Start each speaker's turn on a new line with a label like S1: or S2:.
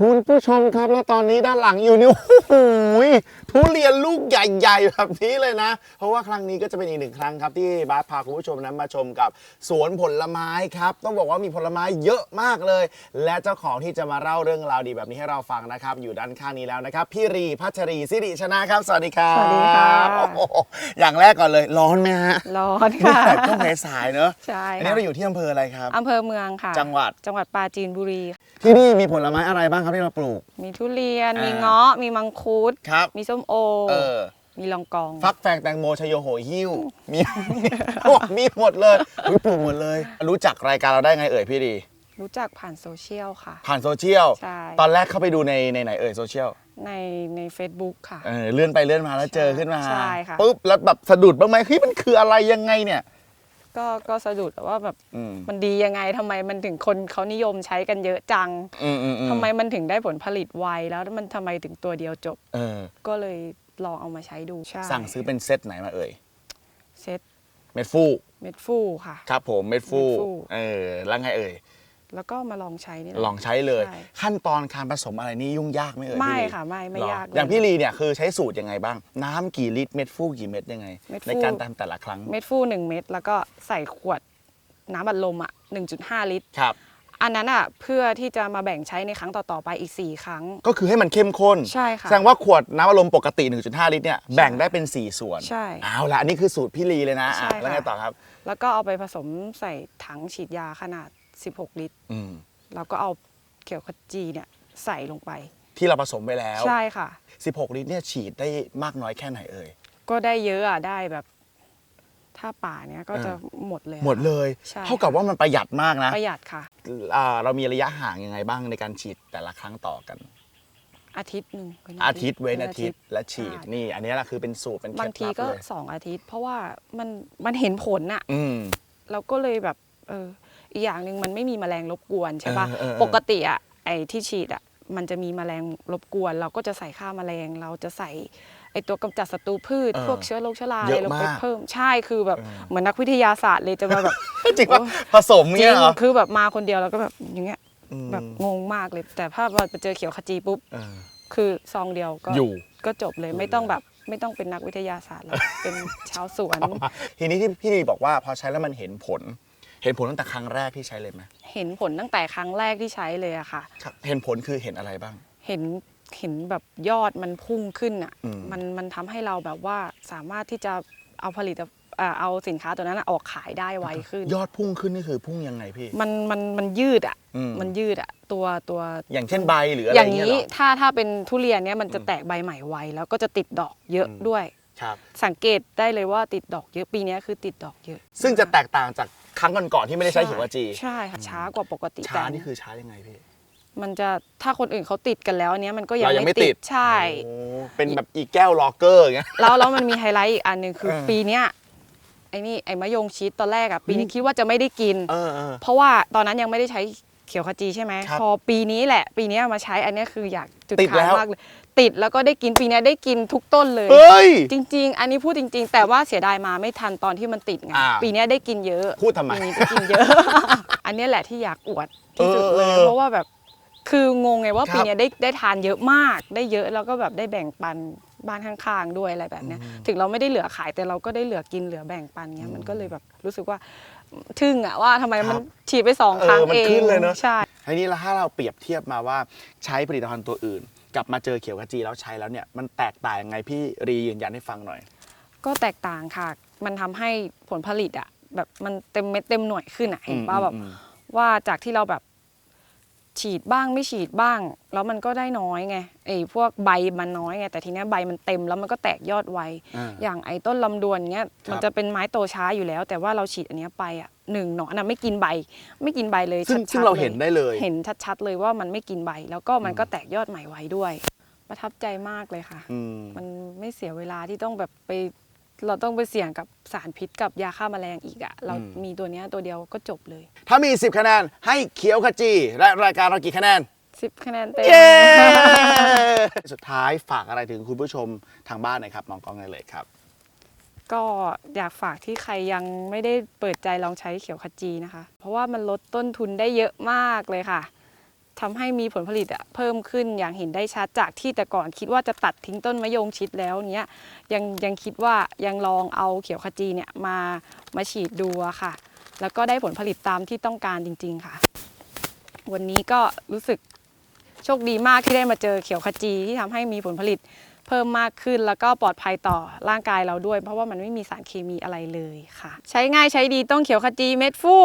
S1: คุณผู้ชมครับแล้วตอนนี้ด้านหลังอยู่นี่โอ้โหทุเรียนลูกใหญ่ๆแบบนี้เลยนะ เพราะว่าครั้งนี้ก็จะเป็นอีกหนึ่งครั้งครับที่บาสพาคุณผู้ชมนั้นมาชมกับสวนผลไม้ครับ ต้องบอกว่ามีผลไม้เยอะมากเลย และเจ้าของที่จะมาเล่าเรื่องราวดีแบบนี้ให้เราฟังนะครับ อยู่ด้านข้างนี้แล้วนะครับ พี่รีพัชรีสิริชนะครับ สวัสดีครับ
S2: สวัสดีค่ะ
S1: โอ้โหอย่างแรกก่อนเลยร้อนไหมฮะ
S2: ร้อนค่ะ
S1: แต่ช่วงสายๆเนอะ
S2: ใช่
S1: อันนี้
S2: ค่ะ
S1: เราอยู่ที่อำเภออะไรครับ
S2: อำเภอเมืองค่ะ
S1: จังหวัด
S2: จังหวัดปราจีนบุรี
S1: ที่นี่มีผลไม้อะไรบ้างครับที่เราปลูก
S2: มีทุเรียน
S1: อ่ามี
S2: มีเงาะมีมังคุด
S1: ครับ
S2: มีส้มโอ
S1: เออ
S2: มีลองกอง
S1: ฟักแฟงแตงโมชโยโหหิ้ว มีโอ้มีหมดเลยอุ๊ยปลูกหมดเลย รู้จักรายการเราได้ไงเอ่ยพี่ดี
S2: รู้จักผ่านโซเชียลค่ะ
S1: ผ่านโซเชียล
S2: ใช่
S1: ตอนแรกเข้าไปดูในในไหนเอ่ยโซเชียล
S2: ในใน Facebook ค่ะ
S1: เออเลื่อนไปเลื่อนมาแล้วเจอขึ้นมา
S2: ใช่ค่ะ
S1: ปุ๊บแล้วแบบสะดุดบ้างไหมเฮ้ยมันคืออะไรยังไงเนี่ย
S2: ก็ก็สะดุดว่าแบบ
S1: อืม
S2: มันดียังไงทำไมมันถึงคนเขานิยมใช้กันเยอะจัง
S1: อืมอืมอื
S2: ทำไมมันถึงได้ผลผลิตไวแล้วมันทำไมถึงตัวเดียวจบ
S1: เออ
S2: ก็เลยลองเอามาใช้ดูใช่
S1: สั่งซื้อเป็นเซตไหนมาเอ่ย
S2: เซ็ต
S1: เม็ดฟู
S2: เม็ดฟูค่ะ
S1: ครับผมเม็ดฟู
S2: เม็ดฟู
S1: เออแล้วไงเอ่ย
S2: แล้วก็มาลองใช้นี่แหละ
S1: ลองใช้เลย
S2: ใช่
S1: ขั้นตอนการผสมอะไรนี่ยุ่งยากไหมเอ่ย
S2: ไม่
S1: พี่ลี
S2: ค่ะไม่ไม่
S1: หร
S2: ยากเลย
S1: อย่างพี่ลีเนี่ยคือใช้สูตรยังไงบ้าง น้ำกี่ลิตรเม็ดฟูกี่เม็ดยังไง
S2: เม็ดฟู
S1: ในการทำแต่ละครั้ง
S2: เม็ดฟูหนึ่งเม็ดแล้วก็ใส่ขวดน้ำบัดลมอะ1.5 ลิตร
S1: ครับ
S2: อันนั้นอะเพื่อที่จะมาแบ่งใช้ในครั้งต่อๆไปอีก 4 ครั้ง
S1: ก็คือให้มันเข้มข้น
S2: ใช่ค่ะ
S1: แสดงว่าขวดน้ำอารมณ์ปกติ 1.5 ลิตรเนี่ยแบ่งได้เป็น 4 ส่วน
S2: ใช่
S1: เอาละอันนี้คือสูตรพี่ลีเลยนะ
S2: ใช่
S1: อะ แล้วไง
S2: ค่ะ
S1: ต่อครับ
S2: แล้วก็เอาไปผสมใส่ถังฉีดยาขนาด 16 ลิตร
S1: อืม
S2: แล้วก็เอาเขียวขจีเนี่ยใส่ลงไป
S1: ที่เราผสมไปแล้ว
S2: ใช่ค่ะ
S1: 16 ลิตรเนี่ยฉีดได้มากน้อยแค่ไหนเอ่ย
S2: ก็ได้เยอะอะได้แบบ ถ้าป่าเนี้ยก็จะหมดเลยอะ
S1: หมดเลย
S2: ใช่
S1: เท่ากับว่ามันประหยัดมากนะ
S2: ประหยัดค่ะ
S1: อ่าเรามีระยะห่างยังไงบ้างในการฉีดแต่ละครั้งต่อกัน
S2: อาทิตย์หนึ่งเว้น
S1: อาทิตย์เว้นอาทิตย์และฉีด
S2: ใช่
S1: นี่ อันนี้แหละคือเป็นสูตรเป็นเคล็
S2: บาง
S1: ด
S2: ที
S1: ลับ
S2: ก็
S1: เลย
S2: สองอาทิตย์ เพราะว่ามันมันเห็นผลน่ะ
S1: อืม
S2: เราก็เลยแบบ เออ อีกอย่างหนึ่งมันไม่มีแมลงรบกวนใช่ปะ
S1: เออเออเออ
S2: ปกติอะไอ้ที่ฉีดอะมันจะมีแมลงรบกวน เราก็จะใส่ฆ่าแมลง เราจะใส่ไอ้ตัวกำจัดศัตรูพืช
S1: เออ
S2: พวกเชื้อโรคเชื้อรา
S1: เย
S2: อะไร
S1: อะ
S2: ลงไป
S1: มาก
S2: เพิ่มใช่คือแบบ
S1: เออ
S2: เหมือนนักวิทยาศาสตร์เลยจะมาแบบ
S1: จริงว่าผสม
S2: จริ
S1: เนี่ย
S2: ง
S1: เหรอ
S2: คือแบบมาคนเดียวแล้วก็แบบอย่างเงี้ย
S1: อืม
S2: แบบงงมากเลย แต่ถ้าเราไปเจอเขียวขจีปุ๊บ
S1: เออ
S2: คือซองเดียวก็
S1: อยู่
S2: ก็จบเลยไม่ต้องแบบไม่ต้องเป็นนักวิทยาศาสตร์แล้วเป็นชาวสวน
S1: ทีนี้ที่พี่ลีบอกว่าพอใช้แล้วมันเห็นผล เห็นผลตั้งแต่ครั้งแรกที่ใช้เลยไหม
S2: เห็นผลตั้งแต่ครั้งแรกที่ใช้เลยอะค่ะ
S1: ครับเห็นผลคือเห็นอะไรบ้าง
S2: เห็นเห็นแบบยอดมันพุ่งขึ้นอะ
S1: อืม
S2: มันมันทำให้เราแบบว่าสามารถที่จะเอาผลิตเอ่อเอาสินค้าตัวนั้นอะออกขายได้ไวขึ้น
S1: ยอดพุ่งขึ้นนี่คือพุ่งยังไงพี่
S2: มันมันมันยืดอะ
S1: อืม
S2: มันยืดอะตัวตัว
S1: อย่างเช่นใบหรืออะไร
S2: อย่าง
S1: เงี้ย
S2: นี้
S1: เหรอ
S2: ถ้าถ้าเป็นทุเรียนเนี้ยมันจะแตกใบใหม่ไวแล้วก็จะติดดอกเยอะ
S1: อืม
S2: ด้วย
S1: ครับ
S2: สังเกตได้เลยว่าติดดอกเยอะปีเนี้ยคือติดดอกเยอะ
S1: ซึ่งจะแตกต่างจาก ครั้งก่อนๆที่ไม่ได้ใช้เขียวกระจี
S2: ใช่ค่ะช้ากว่าปกติ
S1: ช้า
S2: แต่
S1: นี่คือช้ายังไงพี่
S2: มันจะถ้าคนอื่นเขาติดกันแล้วอันเนี้ยมันก็ยัง
S1: เรายังไม่
S2: ไม่
S1: ติ
S2: ติ
S1: ด
S2: ดใช่
S1: โอ้เป็นแบบอีแก้วล็อกเกอร์อย่างเงี้ย
S2: แล้วแล้วมันมีไฮไลท์อีกอันหนึ่งคือ
S1: เออ
S2: ปีเนี้ยไอ้นี่ไอ้มะยงชิดตอนแรกอะปีนี้คิดว่าจะไม่ได้กิน
S1: เออเออ
S2: เพราะว่าตอนนั้นยังไม่ได้ใช้เขียวขจีใช่ไหม
S1: ครับ
S2: พอปีนี้แหละ ปีเนี้ยมาใช้อันเนี้ยคืออยากจุด
S1: ติด
S2: ขา
S1: แล้
S2: ยวมากเลย ติดแล้วก็ได้กินปีเนี้ยได้กินทุกต้นเลย
S1: เฮ้ย
S2: จริง ๆ อันนี้พูดจริง ๆ แต่ว่าเสียดายมาไม่ทันตอนที่มันติดไง
S1: อ่า
S2: ปีเนี้ยได้กินเยอะ
S1: พูดทำไม
S2: ปีนี้ได้กินเยอะ อันเนี้ยแหละที่อยากอวดที่สุดเลย
S1: เออเออ
S2: เพราะว่าแบบคืองงไงว่า
S1: ครับ
S2: ปีเนี้ยได้ได้ทานเยอะมาก ได้เยอะแล้วก็แบบได้แบ่งปันบ้านข้างๆด้วยอะไรแบบเนี้ยถึงเราไม่ได้เหลือขายแต่เราก็ได้เหลือกินเหลือแบ่งปันเงี้ยมันก็เลยแบบรู้สึกว่าทึ่งอะว่าทำไมมันฉีดไปสองครั้ง
S1: เออมัน
S2: เอง
S1: ขึ้นเลยเนอะ
S2: ใช่
S1: ทีนี้แล้วถ้าเราเปรียบเทียบมาว่าใช้ผลิตภัณฑ์ตัวอื่น กลับมาเจอเขียวกระจีแล้วใช้แล้วเนี่ยมันแตกต่างยังไงพี่รียืนยันให้ฟังหน่อย
S2: ก็แตกต่างค่ะ มันทำให้ผลผลิตอะแบบมันเต็มเม็ดเต็มหน่วยขึ้นอะเห็นป่ะ
S1: อืม
S2: แบบ
S1: อืม
S2: ว่าจากที่เราแบบ ฉีดบ้างไม่ฉีดบ้าง แล้วมันก็ได้น้อยไงไอ้พวกใบมันน้อยไงแต่ทีเนี้ยใบมันเต็มแล้วมันก็แตกยอดไว
S1: อ่า
S2: อย่างไอ้ต้นลำดวนเงี้ย
S1: ครับ
S2: มันจะเป็นไม้โตช้าอยู่แล้ว แต่ว่าเราฉีดอันเนี้ยไปอะหนึ่งหนอนอะไม่กินใบ ไม่กินใบเลย
S1: ซึ่ง
S2: ชัดๆ
S1: ซึ่งเรา
S2: ลย
S1: เห็นได้เลย
S2: เห็นชัดๆเลยว่ามันไม่กินใบ แล้วก็มันก็แตกยอดใหม่ไว้ด้วย ประทับใจมากเลยค่ะ
S1: อืม
S2: มันไม่เสียเวลาที่ต้องแบบไป เราต้องไปเสี่ยงกับสารพิษกับยาฆ่าแมลงอีกอะเรามีตัวเนี้ยตัวเดียวก็จบเลย
S1: ถ้ามี 10 คะแนนให้เขียวขจี และรายการเรากี่คะแนน
S2: สิบคะแนนเต็ม
S1: เย้ สุดท้ายฝากอะไรถึงคุณผู้ชมทางบ้านหน่อยครับมองกล้องได้เลยครับ
S2: ก็อยากฝากที่ใครยังไม่ได้เปิดใจลองใช้เขียวขจีนะคะ เพราะว่ามันลดต้นทุนได้เยอะมากเลยค่ะ ทำให้มีผลผลิตเพิ่มขึ้นอย่างเห็นได้ชัดจากที่แต่ก่อนคิดว่าจะตัดทิ้งต้นมะยงชิดแล้วเนี้ยยังยังคิดว่ายังลองเอาเขียวขจีเนี่ยมามาฉีดดูอะค่ะ แล้วก็ได้ผลผลิตตามที่ต้องการจริง ๆค่ะ วันนี้ก็รู้สึกโชคดีมากที่ได้มาเจอเขียวขจีที่ทำให้มีผลผลิตเพิ่มมากขึ้นแล้วก็ปลอดภัยต่อร่างกายเราด้วย เพราะว่ามันไม่มีสารเคมีอะไรเลยค่ะ ใช้ง่ายใช้ดีต้องเขียวขจีเม็ดฟู